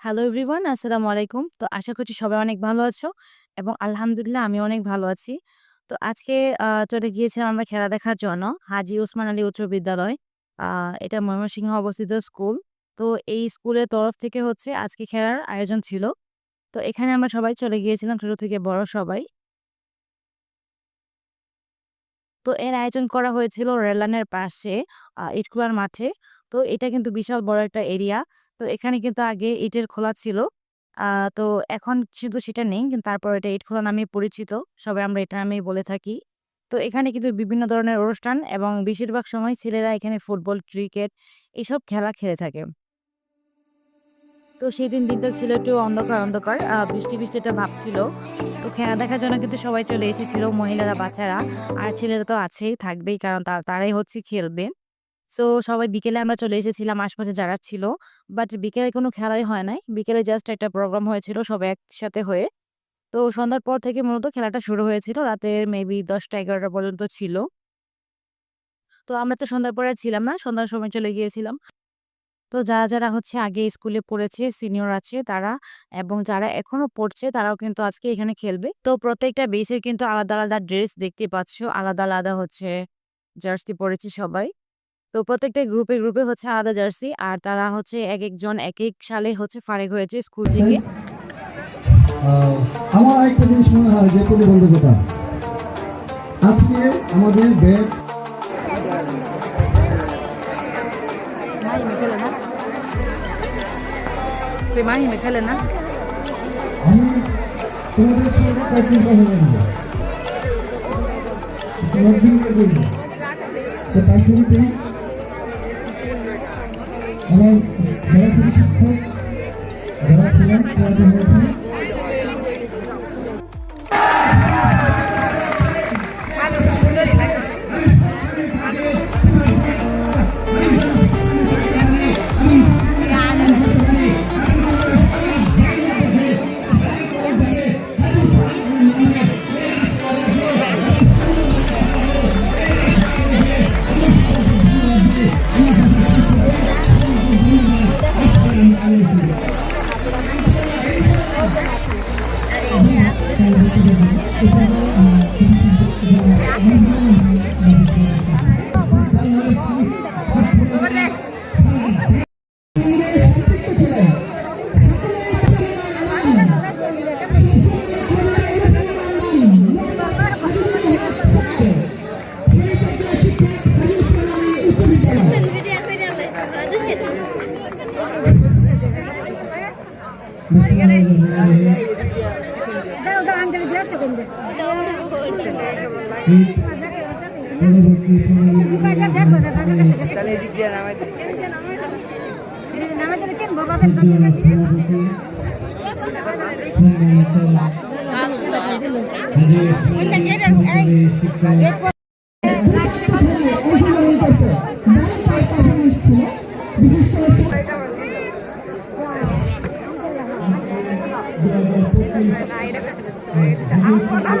Hello everyone আসসালামু আলাইকুম। তো আশা করছি সবাই অনেক ভালো আছো এবং আলহামদুলিল্লাহ আমি অনেক ভালো আছি। তো আজকে চলে গিয়েছিলাম আমরা খেলা দেখার জন্য হাজি ওসমান আলী উচ্চ বিদ্যালয়। এটা ময়মনসিংহ অবস্থিত স্কুল। তো এই স্কুলের তরফ থেকে হচ্ছে আজকে খেলার আয়োজন ছিল। তো এখানে আমরা সবাই চলে গিয়েছিলাম ছোটো থেকে বড় সবাই। তো এর আয়োজন করা হয়েছিল রেললাইনের পাশে আ ইটখোলার মাঠে। তো এটা কিন্তু বিশাল বড় একটা এরিয়া। তো এখানে কিন্তু আগে ইটের খোলা ছিল। তো এখন শুধু সেটা নেই। কিন্তু তারপর এটা ইটখোলা নামে পরিচিত। সবাই আমরা এটা নামেই বলে থাকি। তো এখানে কিন্তু বিভিন্ন ধরনের অনুষ্ঠান এবং বেশিরভাগ সময় ছেলেরা এখানে ফুটবল, ক্রিকেট এসব খেলা খেলে থাকে। তো সেই দিন দিনটা ছিল একটু অন্ধকার, অন্ধকার। বৃষ্টি, বৃষ্টি একটা ভাব ছিল। তো খেলা দেখার জন্য কিন্তু সবাই চলে এসেছিল মহিলারা, বাচ্চারা। আর ছেলেরা তো আছেই, থাকবেই কারণ তারাই হচ্ছে খেলবে। সো সবাই বিকেলে আমরা চলে এসেছিলাম আশপাশে যারা ছিল। বাট বিকেলে কোনো খেলাই হয় নাই। বিকেলে জাস্ট একটা প্রোগ্রাম হয়েছিল সবাই একসাথে হয়ে। তো সন্ধ্যার পর থেকে মূলত খেলাটা শুরু হয়েছিল। রাতের মেবি ১০টা-১১টা পর্যন্ত ছিল। তো আমরা তো সন্ধ্যার পরে ছিলাম না। সন্ধ্যার সময় চলে গিয়েছিলাম। তো যারা, যারা হচ্ছে আগে স্কুলে পড়েছে, সিনিয়র আছে তারা এবং যারা এখনও পড়ছে তারাও কিন্তু আজকে এখানে খেলবে। তো প্রত্যেকটা বেসের কিন্তু আলাদা, আলাদা ড্রেস দেখতে পাচ্ছ। আলাদা, আলাদা হচ্ছে জার্সি পড়েছে সবাই। তো প্রত্যেকটা গ্রুপে, গ্রুপে হচ্ছে আলাদা জার্সি। আর তারা হচ্ছে এক একজন এক এক সালে হচ্ছে ফারেক হয়েছে স্কুল থেকে। আমার আরেকটা জিনিস মনে হয় যে কোনো প্রতিবন্ধকতা। আজকে আমাদের ব্যাচ বলব। তো তার শুরুতেই আমার সরাসরি শিক্ষক যারা ছিলেন তাদের আঙ্কেল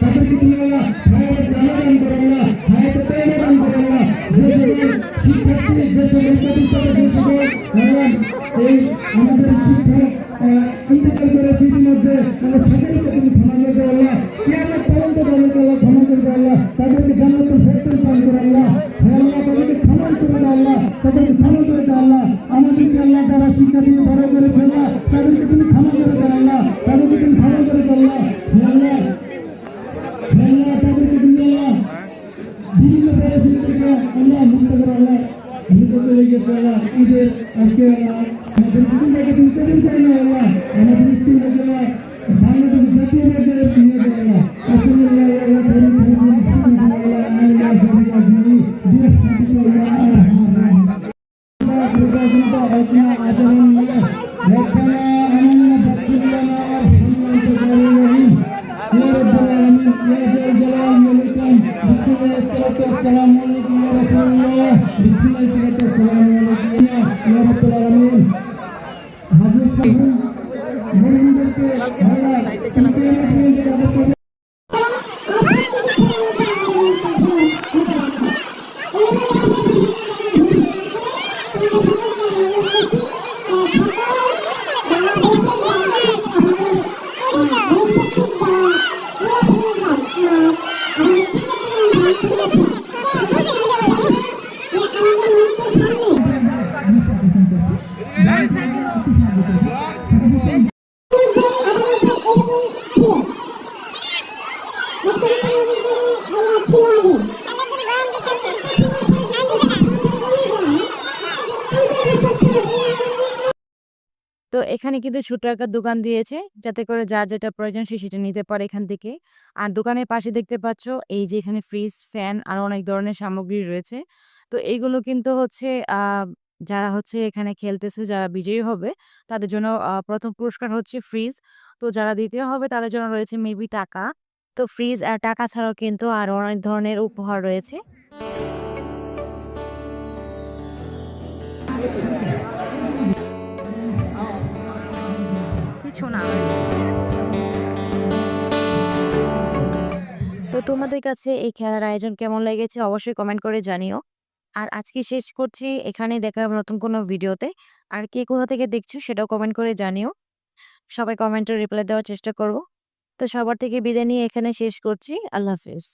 তাদেরকে তুমি আল্লাহ হায়াতে জানা করে হায়াতে প্রেরণা দান করে আল্লাহ যে সকল শিক্ষার্থী যে সকল প্রতিষ্ঠানে যে সকল আল্লাহ এই আমাদের শিক্ষক ইন্তেকাল করেছে ইতিমধ্যে আল্লাহ সকলকে তুমি ক্ষমা করে দাও আল্লাহ কিয়ামত পর্যন্ত তাদেরকে আল্লাহ ক্ষমা করে দাও আল্লাহ তাদেরকে العالمين يا جل جلال والإكرام بسم الله الصلاة والسلام عليكم يا رسول الله بسم الله الصلاة والسلام عليكم يا رب العالمين حضرت صاحب মহিলাদেরকে আমরা ইন্টারনেট ফ্রেন্ড ব্যবস্থা Bye. তো এখানে কিন্তু ছোটো একটা দোকান দিয়েছে, যাতে করে যার যেটা প্রয়োজন সে সেটা নিতে পারে এখান থেকে। আর দোকানের পাশে দেখতে পাচ্ছ, এই যে এখানে ফ্রিজ ফ্যান আর অনেক ধরনের সামগ্রী রয়েছে। তো এইগুলো কিন্তু হচ্ছে যারা হচ্ছে এখানে খেলতেছে, যারা বিজয়ী হবে, তাদের জন্য প্রথম পুরস্কার হচ্ছে ফ্রিজ। তো যারা দ্বিতীয় হবে, তাদের জন্য রয়েছে মেবি টাকা। তো ফ্রিজ আর টাকা ছাড়াও কিন্তু আরও অনেক ধরনের উপহার রয়েছে। তো তোমাদের কাছে এই খেলার আয়োজন কেমন লেগেছে অবশ্যই কমেন্ট করে জানিও। আর আজকে শেষ করছি এখানে দেখা হবে নতুন কোনো ভিডিওতে। আর কে কোথা থেকে দেখছ সেটাও কমেন্ট করে জানিও। সবাই কমেন্টে রিপ্লাই দেওয়ার চেষ্টা করব। তো সবার থেকে বিদায় নিয়ে এখানে শেষ করছি। আল্লাহ হাফেজ।